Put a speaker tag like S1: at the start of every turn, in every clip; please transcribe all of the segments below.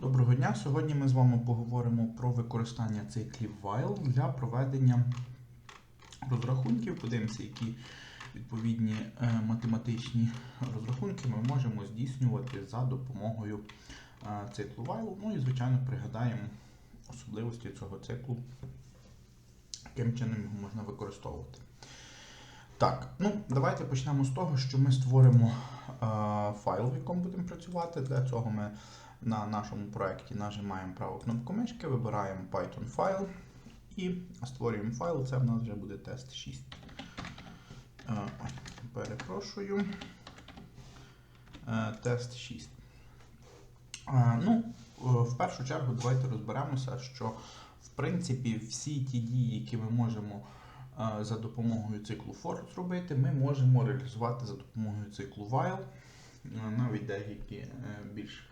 S1: Доброго дня! Сьогодні ми з вами поговоримо про використання циклів while для проведення розрахунків. Подивимося, які відповідні е, математичні розрахунки ми можемо здійснювати за допомогою е, циклу while. Ну і, звичайно, пригадаємо особливості цього циклу, яким чином його можна використовувати. Так, ну давайте почнемо з того, що ми створимо е, файл, в якому будемо працювати. Для цього ми на нашому проєкті нажимаємо праву кнопку мишки, вибираємо Python файл і створюємо файл. Це в нас вже буде тест 6. Е, Перепрошую. Е, Тест 6. Е, Ну, в першу чергу, давайте розберемося, що в принципі всі ті дії, які ми можемо за допомогою циклу for зробити, ми можемо реалізувати за допомогою циклу while. Навіть деякі більш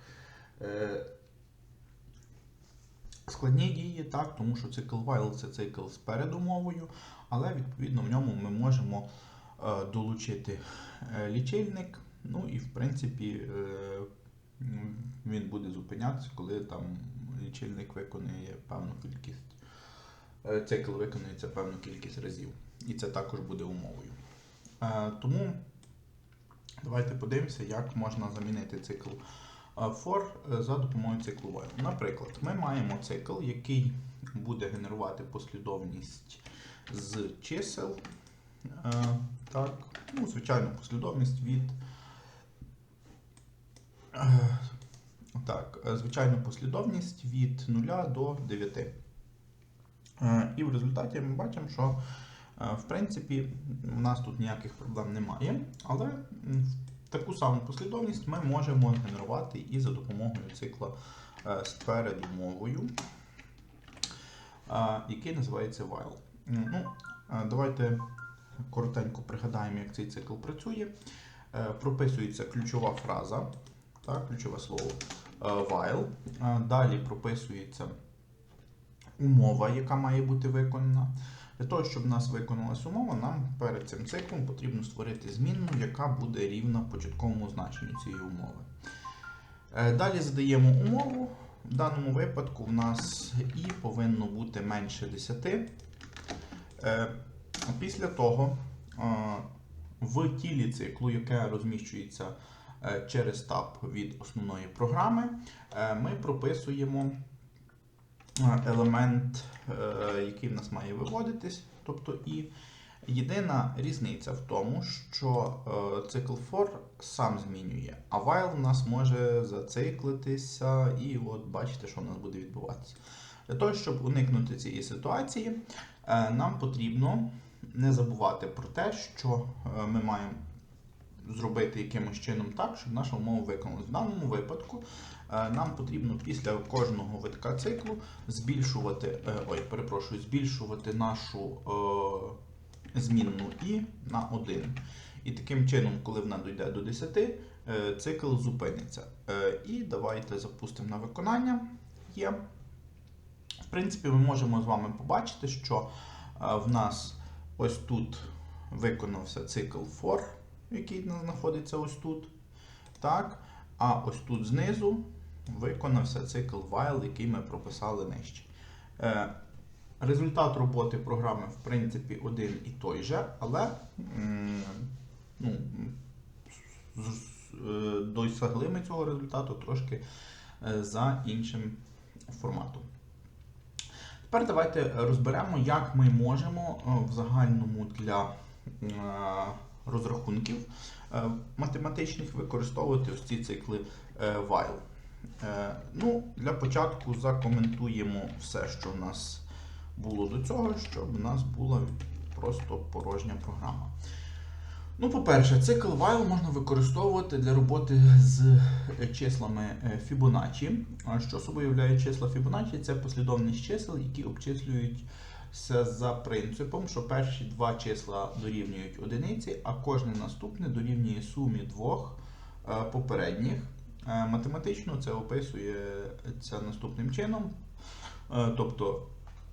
S1: складні дії, так, тому що цикл while це цикл з передумовою, але відповідно в ньому ми можемо е, долучити е, лічильник. Ну і в принципі е, він буде зупинятися, коли там лічильник виконує певну кількість. е, Цикл виконується певну кількість разів. І це також буде умовою. Е, Тому давайте подивимося, як можна замінити цикл е, for е, за допомогою while. Наприклад, ми маємо цикл, який буде генерувати послідовність з чисел. Е, Так, ну, звичайно, послідовність від. е, Так, звичайну послідовність від 0 до 9. Е, І в результаті ми бачимо, що в принципі у нас тут ніяких проблем немає, але таку саму послідовність ми можемо генерувати і за допомогою цикла е, з передумовою, е, який називається while. Ну, е, давайте коротенько пригадаємо, як цей цикл працює. Е, Прописується ключова фраза, так, ключове слово е, while. Е, Далі прописується умова, яка має бути виконана. Для того, щоб у нас виконалась умова, нам перед цим циклом потрібно створити змінну, яка буде рівна початковому значенню цієї умови. Е, Далі задаємо умову. В даному випадку в нас і повинно бути менше 10. Е, Після того е, в тілі циклу, яке розміщується через таб від основної програми, ми прописуємо елемент, е, який в нас має виводитись, тобто і. Єдина різниця в тому, що е, цикл for сам змінює, а while у нас може зациклитися, і от бачите, що у нас буде відбуватися. Для того, щоб уникнути цієї ситуації, е, нам потрібно не забувати про те, що е, ми маємо зробити якимось чином так, щоб наша умова виконалась. В даному випадку е, нам потрібно після кожного витка циклу збільшувати, е, ой, перепрошую, збільшувати нашу е, змінну і на 1. І таким чином, коли вона дійде до 10, е, цикл зупиниться. Е, І давайте запустимо на виконання. Є. В принципі, ми можемо з вами побачити, що е, в нас ось тут виконався цикл for, який знаходиться ось тут. Так? А ось тут знизу виконався цикл while, який ми прописали нижче. Е, Результат роботи програми, в принципі, один і той же, але ну, е, досягли ми цього результату трошки е, за іншим форматом. Тепер давайте розберемо, як ми можемо в загальному для розрахунків математичних використовувати ось ці цикли while. Е, Ну, Для початку закоментуємо все, що в нас було до цього, щоб у нас була просто порожня програма. Ну, по-перше, цикл while можна використовувати для роботи з е, числами е, Fibonacci. Що собою являють числа Fibonacci? Це послідовність чисел, які обчислюються за принципом, що перші два числа дорівнюють одиниці, а кожне наступне дорівнює сумі двох е, попередніх. Е, Математично це описується наступним чином. Е, Тобто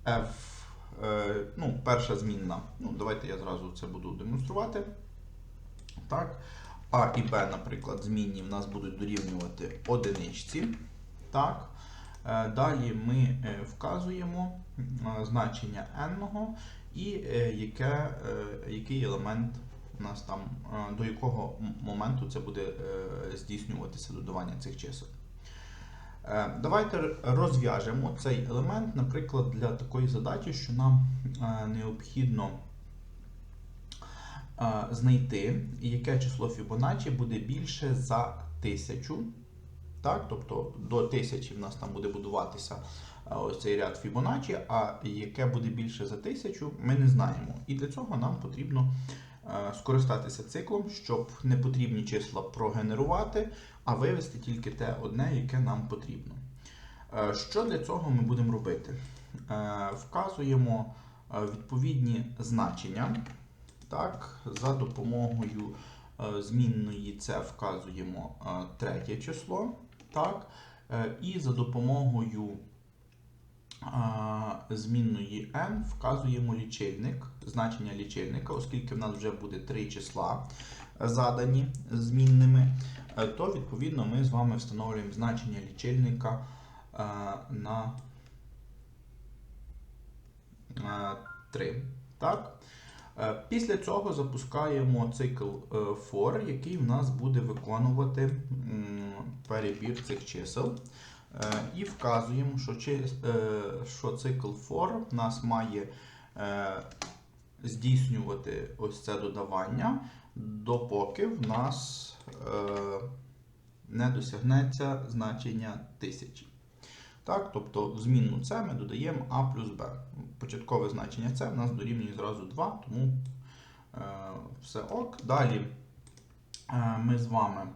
S1: f, е, ну, перша змінна. Ну, давайте я зразу це буду демонструвати. Так. А і Б, наприклад, змінні в нас будуть дорівнювати одиничці. Так. Далі ми вказуємо значення n і яке, який елемент нас там, е, до якого моменту це буде е, здійснюватися додавання цих чисел. Е, Давайте розв'яжемо цей елемент, наприклад, для такої задачі, що нам необхідно знайти, яке число Фібоначчі буде більше за 1000. Так, тобто до 1000 в нас там буде будуватися ось цей ряд Фібоначчі, а яке буде більше за 1000, ми не знаємо. І для цього нам потрібно скористатися циклом, щоб непотрібні числа прогенерувати, а вивести тільки те одне, яке нам потрібно. Е, Що для цього ми будемо робити? Е, Вказуємо е, відповідні значення. Так, за допомогою е, змінної це вказуємо е, третє число. Так, е, і за допомогою е, змінної n вказуємо лічильник, значення лічильника, оскільки в нас вже буде три числа задані змінними, е, то відповідно ми з вами встановлюємо значення лічильника е, на е, 3. Так? Е, Після цього запускаємо цикл for, який в нас буде виконувати перебір цих чисел. Е, І вказуємо, що, чи- е, що цикл for нас має е, здійснювати ось це додавання, допоки в нас не досягнеться значення 1000. Так, тобто в змінну С ми додаємо А плюс Б. Початкове значення С в нас дорівнює зразу 2, тому все ок. Далі ми з вами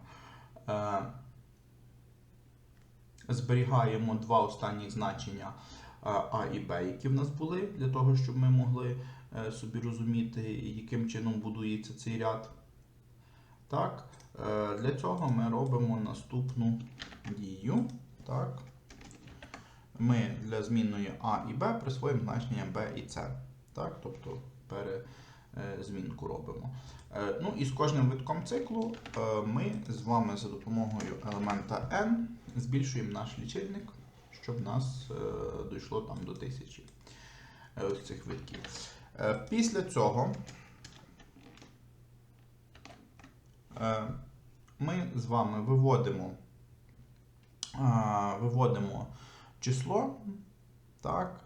S1: зберігаємо два останні значення е, А і Б, які в нас були, для того, щоб ми могли е, собі розуміти, яким чином будується цей ряд. Так, е, для цього ми робимо наступну дію. Так ми для змінної А і Б присвоїмо значення Б і С. Так? Тобто перезмінку робимо. Ну і з кожним витком циклу ми з вами за допомогою елемента n збільшуємо наш лічильник, щоб нас е, дійшло там до 1000 е, ось цих витків. Е, Після цього ми з вами виводимо, виводимо число, так,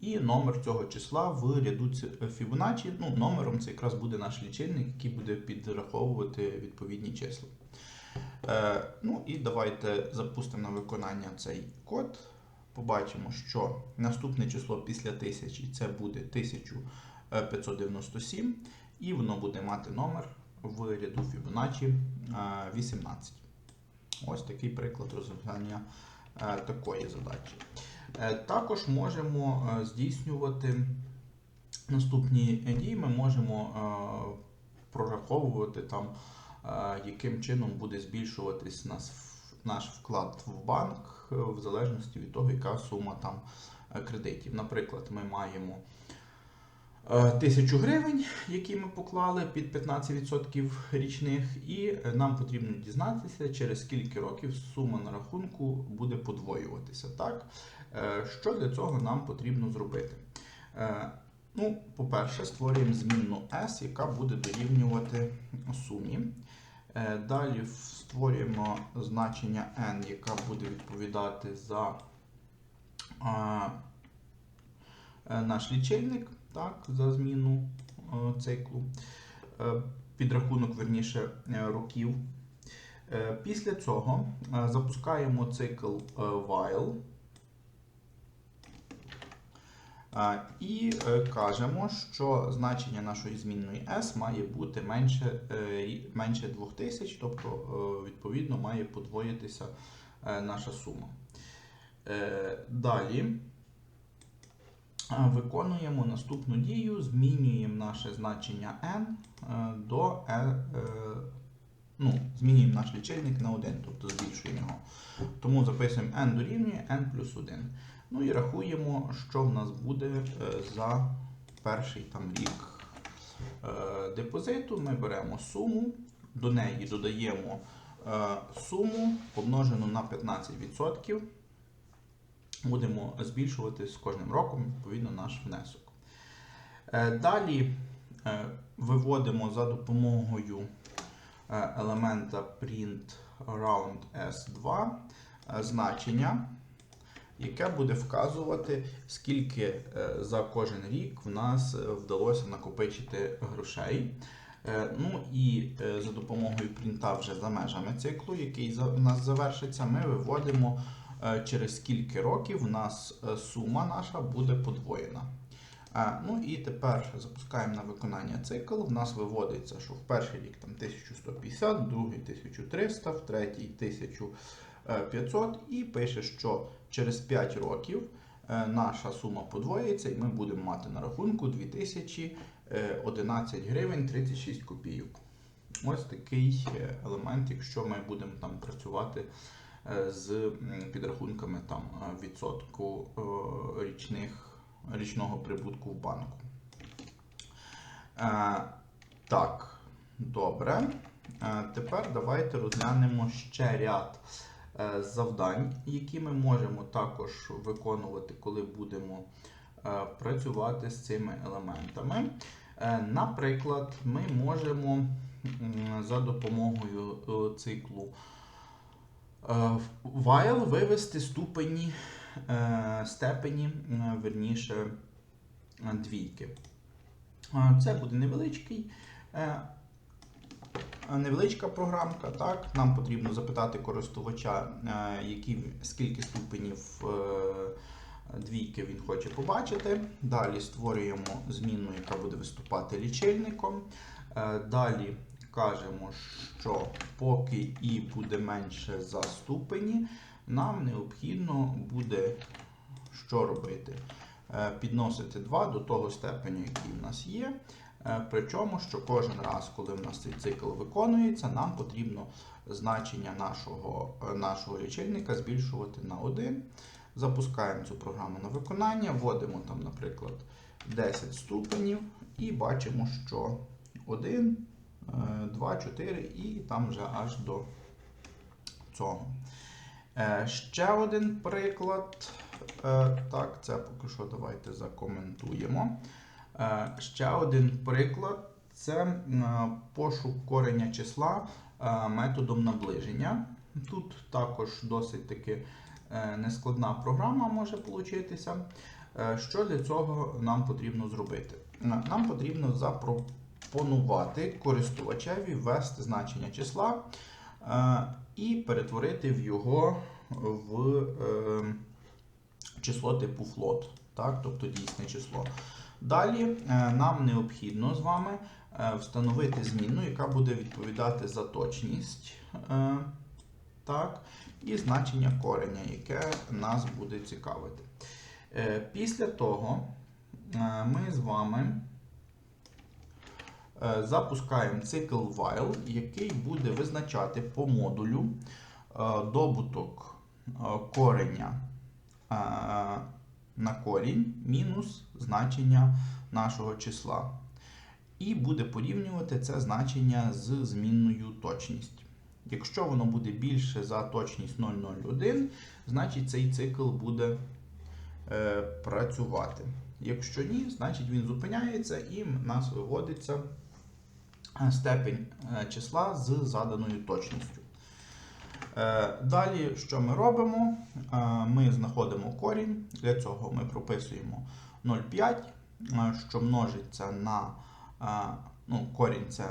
S1: і номер цього числа в ряду Fibonacci. Ну, номером це якраз буде наш лічильник, який буде підраховувати відповідні числа. Е, ну і давайте запустимо на виконання цей код. Побачимо, що наступне число після 1000 це буде 1597, і воно буде мати номер в ряду Fibonacci е, 18. Ось такий приклад розв'язання е, такої задачі. Е, Також можемо е, здійснювати наступні дії. Ми можемо е, прораховувати там, е, яким чином буде збільшуватись наш вклад в банк, е, в залежності від того, яка сума там е, кредитів. Наприклад, ми маємо е, тисячу гривень, які ми поклали під 15% річних, і нам потрібно дізнатися, через скільки років сума на рахунку буде подвоюватися. Так? Що для цього нам потрібно зробити? Ну, по-перше, створюємо змінну S, яка буде дорівнювати сумі. Е, Далі створюємо значення n, яка буде відповідати за е, наш лічильник, так, за зміну е, циклу, е, підрахунок верніше е, років. Е, Після цього е, запускаємо цикл е, while. А, І е, кажемо, що значення нашої змінної S має бути менше, е, менше 2000, тобто, е, відповідно, має подвоїтися наша сума. Далі виконуємо наступну дію, змінюємо наше значення n до ну, змінюємо наш лічильник на 1, тобто збільшуємо його. Тому записуємо n дорівнює n плюс 1. Ну і рахуємо, що в нас буде е, за перший там рік е, депозиту. Ми беремо суму, до неї додаємо е, суму помножену на 15%. будемо збільшувати з кожним роком відповідно наш внесок. Далі виводимо за допомогою елемента print round S2 е, значення, яке буде вказувати, скільки е, за кожен рік в нас е, вдалося накопичити грошей. Е, Ну і за допомогою принта вже за межами циклу, який у нас завершиться, ми виводимо через скільки років у нас сума наша буде подвоєна. Ну і тепер запускаємо на виконання цикл. В нас виводиться, що в перший рік там 1150, в другий 1300, в третій 1500 і пише, що через 5 років е, наша сума подвоїться, і ми будемо мати на рахунку 2011 гривень 36 копійок. Ось такий е, елемент, якщо ми будемо там працювати е, з підрахунками там е, відсотку е, річних, річного прибутку в банку. Е, Так, добре. Е, Тепер давайте розглянемо ще ряд е, завдань, які ми можемо також виконувати, коли будемо е, працювати з цими елементами. Е, Наприклад, ми можемо за допомогою е, циклу е, while вивести ступені, е, степені, е, верніше, е, двійки. Е, Це буде невеличкий. Невеличка програмка, так, нам потрібно запитати користувача, е, які, скільки ступенів е, двійки він хоче побачити. Далі створюємо зміну, яка буде виступати лічильником. Е, Далі кажемо, що поки і буде менше за ступені, нам необхідно буде що робити? Підносити 2 до того степеню, який в нас є. Е, Причому, що кожен раз, коли в нас цей цикл виконується, нам потрібно значення нашого, е, нашого лічильника збільшувати на 1. Запускаємо цю програму на виконання, вводимо там, наприклад, 10 ступенів і бачимо, що 1, 2, 4 і там вже аж до цього. Е, Ще один приклад. Так, це поки що давайте закоментуємо. Е, Ще один приклад це пошук кореня числа е, методом наближення. Тут також досить таки е, нескладна програма може получитися. Е, Що для цього нам потрібно зробити? Е, Нам потрібно запропонувати користувачеві ввести значення числа е, і перетворити в його в е, число типу так? тобто дійсне число. Далі е, нам необхідно з вами е, встановити зміну, яка буде відповідати за точність. е, Так, і значення кореня, яке нас буде цікавити. Після того ми з вами запускаємо цикл while, який буде визначати по модулю добуток кореня на корінь мінус значення нашого числа. І буде порівнювати це значення з змінною точність. Якщо воно буде більше за точність 0,01, значить цей цикл буде е, працювати. Якщо ні, значить він зупиняється і в нас виводиться е, степень е, числа з заданою точністю. Е, Далі, що ми робимо? Е, Ми знаходимо корінь. Для цього ми прописуємо 0,5, е, що множиться на ну, корінь це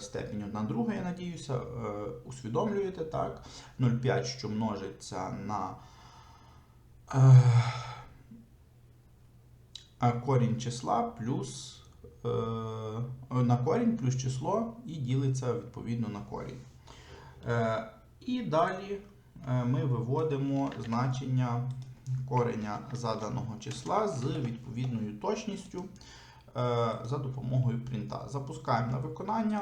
S1: степінь 1 друга, я надіюся, усвідомлюєте так. 0,5, що множиться на корінь числа плюс на корінь плюс число і ділиться відповідно на корінь. І далі е, ми виводимо значення кореня заданого числа з відповідною точністю е, за допомогою принта. Запускаємо на виконання.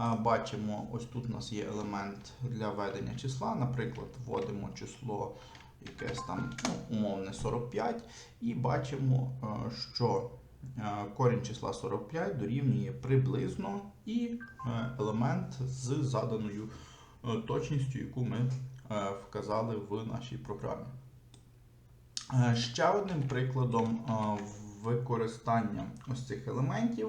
S1: е, Бачимо, ось тут у нас є елемент для введення числа. Наприклад, вводимо число якесь там ну, умовне 45, і бачимо, що корінь числа 45 дорівнює приблизно і елемент з заданою е, точністю, яку ми е, вказали в нашій програмі. Е, Ще одним прикладом е, використання ось цих елементів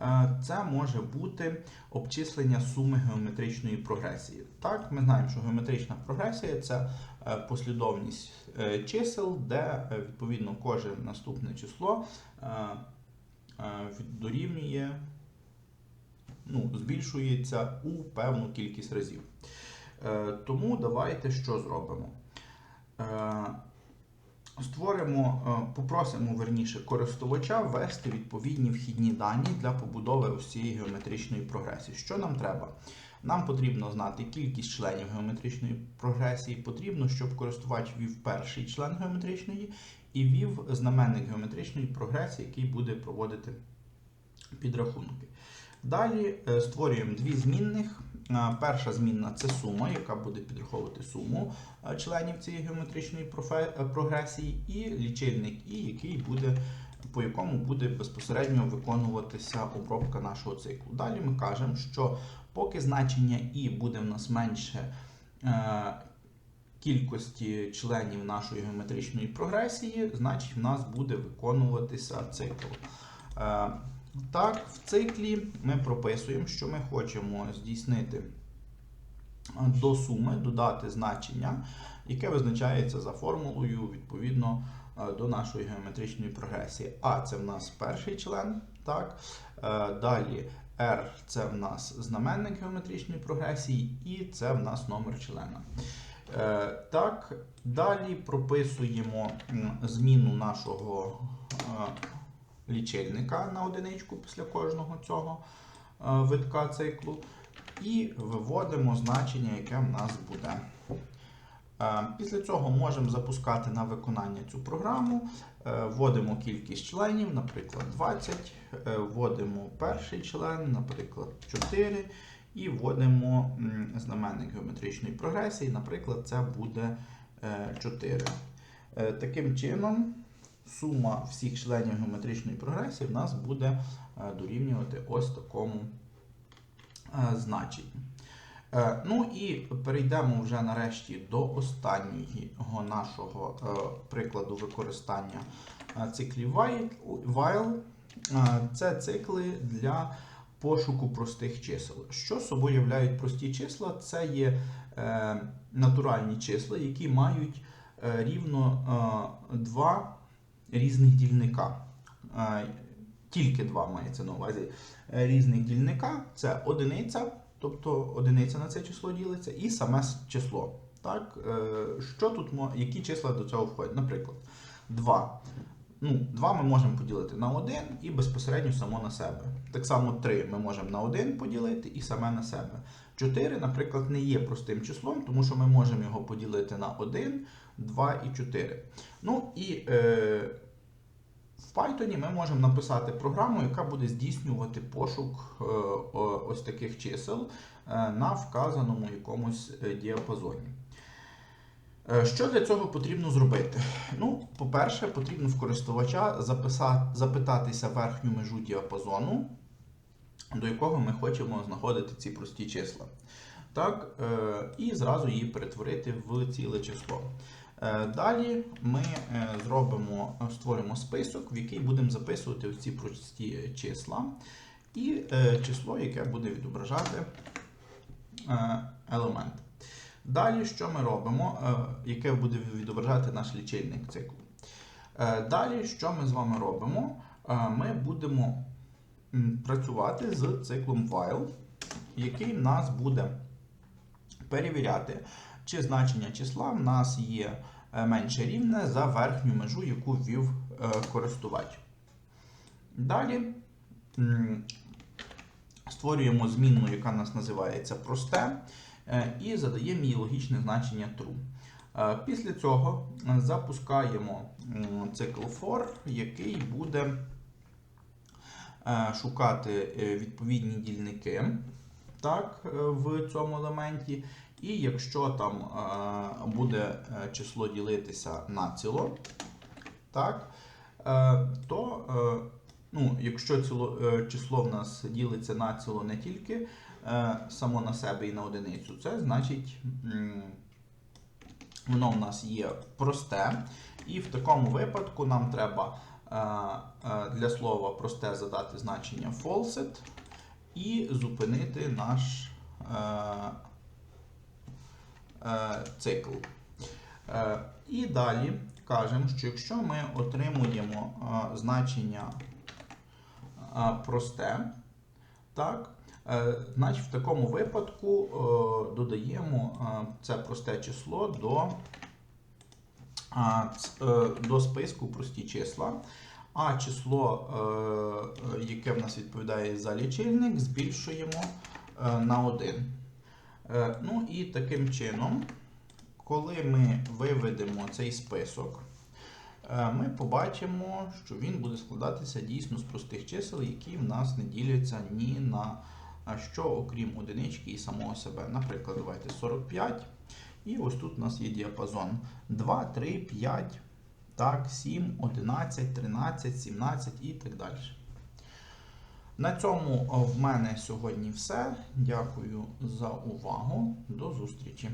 S1: е, це може бути обчислення суми геометричної прогресії. Так, ми знаємо, що геометрична прогресія це е, послідовність е, чисел, де е, відповідно кожне наступне число е, е, дорівнює, ну, збільшується у певну кількість разів. Е, Тому давайте що зробимо? Е, Створимо, е, попросимо верніше користувача ввести відповідні вхідні дані для побудови ось цієї геометричної прогресії. Що нам треба? Нам потрібно знати кількість членів геометричної прогресії. Потрібно, щоб користувач ввів перший член геометричної і ввів знаменник геометричної прогресії, який буде проводити підрахунки. Далі е, створюємо дві змінних. Е, Перша змінна це сума, яка буде підраховувати суму е, членів цієї геометричної прогресії, і лічильник І, який буде, по якому буде безпосередньо виконуватися обробка нашого циклу. Далі ми кажемо, що поки значення І буде в нас менше кількості членів нашої геометричної прогресії, значить в нас буде виконуватися цикл. Так, в циклі ми прописуємо, що ми хочемо здійснити е, до суми, додати значення, яке визначається за формулою відповідно е, до нашої геометричної прогресії. А це в нас перший член. Так? Е, Далі R це в нас знаменник геометричної прогресії, і це в нас номер члена. Так, далі прописуємо зміну нашого лічильника на одиничку після кожного цього е, витка циклу. І виводимо значення, яке в нас буде. Е, Після цього можемо запускати на виконання цю програму. Е, Вводимо кількість членів, наприклад, 20. Е, Вводимо перший член, наприклад, 4. І вводимо знаменник геометричної прогресії, наприклад, це буде е, 4. Е, Таким чином, сума всіх членів геометричної прогресії в нас буде е, дорівнювати ось такому е, значенню. Е, Ну і перейдемо вже нарешті до останнього нашого прикладу використання циклів while. Це цикли для пошуку простих чисел. Що собою являють прості числа? Це є натуральні числа, які мають рівно два різних дільника. Е, Тільки два мається на увазі е, різних дільника. Це одиниця, тобто одиниця на це число ділиться, і саме число. Так, е, що тут які числа до цього входять? Наприклад, 2. Ну, 2 ми можемо поділити на 1 і безпосередньо само на себе. Так само 3 ми можемо на 1 поділити і саме на себе. 4, наприклад, не є простим числом, тому що ми можемо його поділити на 1, 2 і 4. Ну і е, в Python ми можемо написати програму, яка буде здійснювати пошук е, ось таких чисел е, на вказаному якомусь е, діапазоні. Е, Що для цього потрібно зробити? Ну, по-перше, потрібно в користувача записати, запитатися верхню межу діапазону, до якого ми хочемо знаходити ці прості числа. Так, е, і зразу її перетворити в ціле число. Е, Далі ми е, зробимо, створимо список, в який будемо записувати ці прості числа, і число, яке буде відображати елемент. Далі, що ми робимо, яке буде відображати наш лічильник циклу. Далі, що ми з вами робимо? Ми будемо працювати з циклом while, який нас буде перевіряти, чи значення числа в нас є е, менше рівне за верхню межу, яку ввів е, користувач. Далі створюємо змінну, яка нас називається просте, е, і задаємо їй логічне значення true. Після цього запускаємо цикл for, який буде шукати е, відповідні дільники так, е, в цьому елементі. І якщо там е, буде е, число ділитися на ціло, так, е, то е, ну, якщо ціло, е, число в нас ділиться на ціло не тільки е, само на себе і на одиницю, це значить Воно в нас є просте, і в такому випадку нам треба е, е, для слова просте задати значення falset і зупинити наш е, е, цикл. Е, і далі кажемо, що якщо ми отримуємо значення просте, так, значить в такому випадку додаємо це просте число до, до списку прості числа. А число, е, е, яке в нас відповідає за лічильник, збільшуємо е, на 1. Е, Ну і таким чином, коли ми виведемо цей список, е, ми побачимо, що він буде складатися дійсно з простих чисел, які в нас не діляться ні на що, окрім одинички і самого себе. Наприклад, давайте 45. І ось тут у нас є діапазон 2, 3, 5, так, 7, 11, 13, 17 і так далі. На цьому в мене сьогодні все. Дякую за увагу. До зустрічі.